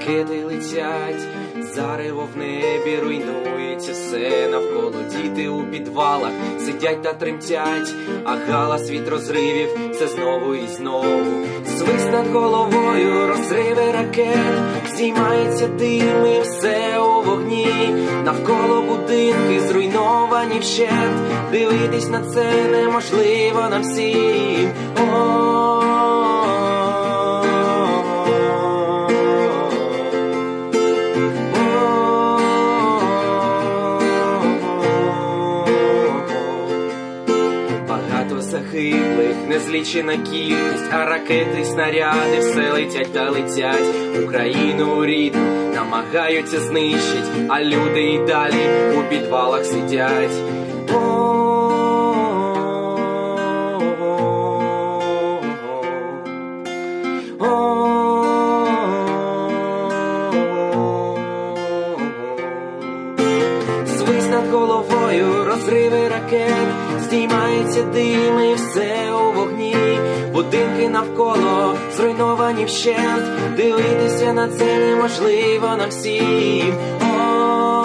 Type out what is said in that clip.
Ракети летять, зарево в небі руйнується все навколо діти у підвалах сидять та тремтять, а галас від розривів все знову і знову. Свист над головою, розриви ракет, здіймається дим і все у вогні, навколо будинки зруйновані вщент. Дивитись на це неможливо нам всім. Багато загиблих, незлічена кількість, а ракети, й снаряди все летять та летять. Україну рідну намагаються знищить, а люди і далі у підвалах сидять. Свист над головою, розриви ракет, здіймається дим і все у вогні, будинки навколо зруйновані вщент, дивитися на це неможливо нам всім. О,